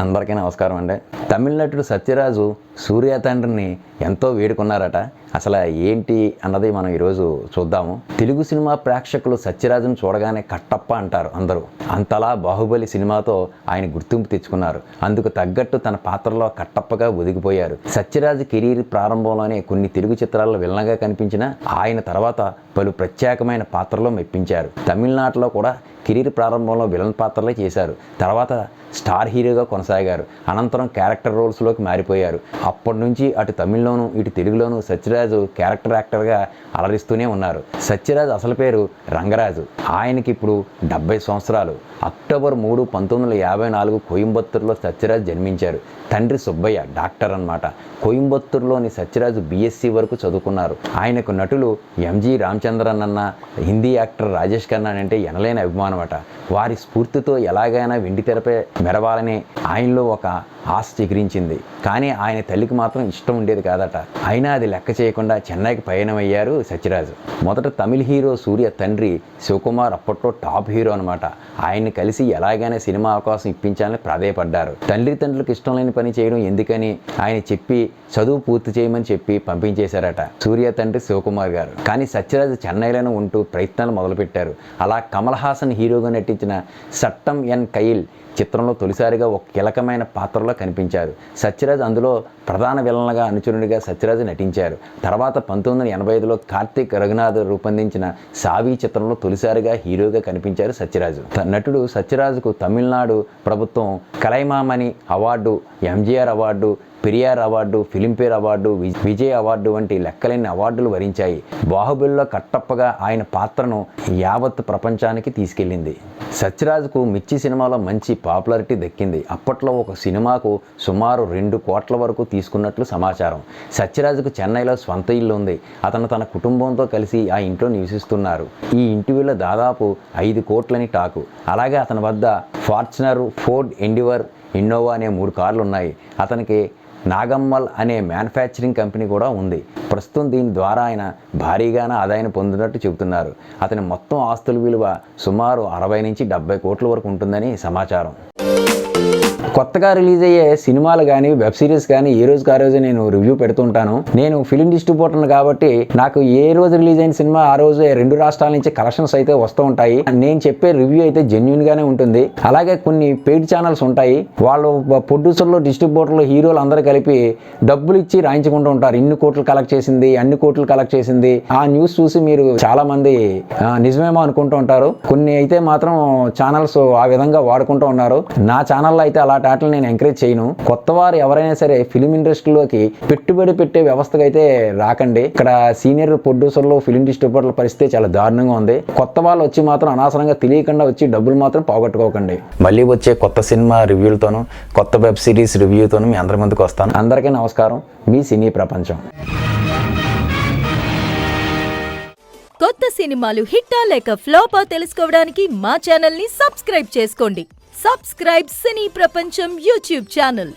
అందరికీ నమస్కారం అండి. తమిళ నటుడు సత్యరాజు సూర్య తండ్రిని ఎంతో వేడుకున్నారట. అసలు ఏంటి అన్నది మనం ఈరోజు చూద్దాము. తెలుగు సినిమా ప్రేక్షకులు సత్యరాజును చూడగానే కట్టప్ప అంటారు అందరూ. అంతలా బాహుబలి సినిమాతో ఆయన గుర్తింపు తెచ్చుకున్నారు. అందుకు తగ్గట్టు తన పాత్రలో కట్టప్పగా ఒదిగిపోయారు. సత్యరాజు కెరీర్ ప్రారంభంలోనే కొన్ని తెలుగు చిత్రాల్లో విలన్గా కనిపించిన ఆయన తర్వాత పలు ప్రత్యేకమైన పాత్రలో మెప్పించారు. తమిళనాడులో కూడా కెరీర్ ప్రారంభంలో విలన్ పాత్రలే చేశారు. తర్వాత స్టార్ హీరోగా కొనసాగారు. అనంతరం క్యారెక్టర్ రోల్స్లోకి మారిపోయారు. అప్పటి నుంచి అటు తమిళ్ళోను ఇటు తెలుగులోను సత్యరాజు క్యారెక్టర్ యాక్టర్గా అలరిస్తూనే ఉన్నారు. సత్యరాజు అసలు పేరు రంగరాజు. ఆయనకి ఇప్పుడు డెబ్బై సంవత్సరాలు. అక్టోబర్ మూడు పంతొమ్మిది వందల యాభై నాలుగు కోయంబత్తూరులో సత్యరాజ్ జన్మించారు. తండ్రి సుబ్బయ్య డాక్టర్ అన్నమాట. కోయంబత్తూరులోని సత్యరాజు బీఎస్సీ వరకు చదువుకున్నారు. ఆయనకు నటులు ఎంజి రామచంద్రన్ అన్న హిందీ యాక్టర్ రాజేష్ ఖన్నా అంటే ఎనలేని అభిమానం అట వారి స్ఫూర్తితో ఎలాగైనా వెండి తెరపై మెరవాలని ఆయనలో ఒక ఆశ చిగురించింది. కానీ ఆయన తల్లికి మాత్రం ఇష్టం ఉండేది కాదట. అయినా అది లెక్క చేయకుండా చెన్నైకి పయనమయ్యారు సత్యరాజు. మొదట తమిళ హీరో సూర్య తండ్రి శివకుమార్ అప్పట్లో టాప్ హీరో అనమాట ఆయన ఆయన్ని కలిసి ఎలాగైనా సినిమా అవకాశం ఇప్పించాలని ప్రాధాయపడ్డారు తండ్రి తండ్రులకు ఇష్టం లేని పని చేయడం ఎందుకని ఆయన చెప్పి చదువు పూర్తి చేయమని చెప్పి పంపించేశారట సూర్య తండ్రి శివకుమార్ గారు. కానీ సత్యరాజ్ చెన్నైలోనే ఉంటూ ప్రయత్నాలు మొదలుపెట్టారు. అలా కమల్ హాసన్ హీరోగా నటించిన సట్టం ఎన్ కయిల్ చిత్రంలో తొలిసారిగా ఒక కీలకమైన పాత్రలో కనిపించారు. సత్యరాజ్ అందులో ప్రధాన విలన్గా అనుచరునిగా సత్యరాజ్ నటించారు. తర్వాత పంతొమ్మిది వందల ఎనభై ఐదులో కార్తీక్ రఘునాథ్ రూపొందించిన సావి చిత్రంలో తొలిసారిగా హీరోగా కనిపించారు సత్యరాజు. నటుడు ఇప్పుడు సత్యరాజుకు తమిళనాడు ప్రభుత్వం Kalaimamani award MGR award Periyar award Filmfare award Vijay award వంటి లెక్కలేని అవార్డులు వరించాయి. బాహుబలిలో కట్టప్పగా ఆయన పాత్రను యావత్ ప్రపంచానికి తీసుకెళ్ళింది. సత్యరాజుకు మిర్చి సినిమాలో మంచి పాపులారిటీ దక్కింది. అప్పట్లో ఒక సినిమాకు సుమారు రెండు కోట్ల వరకు తీసుకున్నట్లు సమాచారం. సత్యరాజుకు చెన్నైలో స్వంత ఇల్లు ఉంది. అతను తన కుటుంబంతో కలిసి ఆ ఇంట్లో నివసిస్తున్నారు. ఈ ఇంటి విలువ దాదాపు ఐదు కోట్లని టాకు. అలాగే అతని వద్ద ఫార్చునర్ ఫోర్డ్ ఎండివర్ ఇన్నోవా అనే మూడు కార్లు ఉన్నాయి. అతనికి నాగమ్మల్ అనే మ్యానుఫ్యాక్చరింగ్ కంపెనీ కూడా ఉంది. ప్రస్తుతం దీని ద్వారా ఆయన భారీగానే ఆదాయం పొందినట్టు చెబుతున్నారు. అతని మొత్తం ఆస్తుల విలువ సుమారు అరవై నుంచి డెబ్బై కోట్ల వరకు ఉంటుందని సమాచారం. కొత్తగా రిలీజ్ అయ్యే సినిమాలు కానీ వెబ్ సిరీస్ కానీ ఏ రోజుకి ఆ రోజు నేను రివ్యూ పెడుతుంటాను. నేను ఫిలిం డిస్ట్రిబ్యూటర్ కాబట్టి నాకు ఏ రోజు రిలీజ్ అయిన సినిమా ఆ రోజు రెండు రాష్ట్రాల నుంచి కలెక్షన్స్ అయితే వస్తూ ఉంటాయి. నేను చెప్పే రివ్యూ అయితే జెన్యున్ గానే ఉంటుంది. అలాగే కొన్ని పెయిడ్ ఛానల్స్ ఉంటాయి. వాళ్ళు ప్రొడ్యూసర్లు డిస్ట్రిబ్యూటర్లు హీరోలు అందరూ కలిపి డబ్బులు ఇచ్చి రాయించుకుంటూ ఉంటారు. ఇన్ని కోట్లు కలెక్ట్ చేసింది అన్ని కోట్లు కలెక్ట్ చేసింది. ఆ న్యూస్ చూసి మీరు చాలా మంది నిజమేమో అనుకుంటూ ఉంటారు. కొన్ని అయితే మాత్రం ఛానల్స్ ఆ విధంగా వాడుకుంటూ ఉన్నారు. నా ఛానల్లో అయితే అలా అలాంటి ఆటలు నేను ఎంకరేజ్ చేయను. కొత్త వారు ఎవరైనా సరే ఫిలిం ఇండస్ట్రీలోకి పెట్టుబడి పెట్టే వ్యవస్థకు అయితే రాకండి. ఇక్కడ సీనియర్ ప్రొడ్యూసర్లు ఫిలిం డిస్ట్రిబ్యూటర్ల పరిస్థితి చాలా దారుణంగా ఉంది. కొత్త వాళ్ళు వచ్చి మాత్రం అనవసరంగా తెలియకుండా వచ్చి డబ్బులు మాత్రం పోగొట్టుకోకండి. మళ్ళీ వచ్చే కొత్త సినిమా రివ్యూలతోనూ కొత్త వెబ్ సిరీస్ రివ్యూతోనూ మీ అందరి ముందుకు వస్తాను. అందరికీ నమస్కారం. మీ సినీ ప్రపంచం. కొత్త సినిమాలు హిట్టా లేక ఫ్లాపా తెలుసుకోవడానికి మా ఛానల్ని సబ్స్క్రైబ్ చేసుకోండి. సబ్స్క్రైబ్ సినీ ప్రపంచం యూట్యూబ్ ఛానల్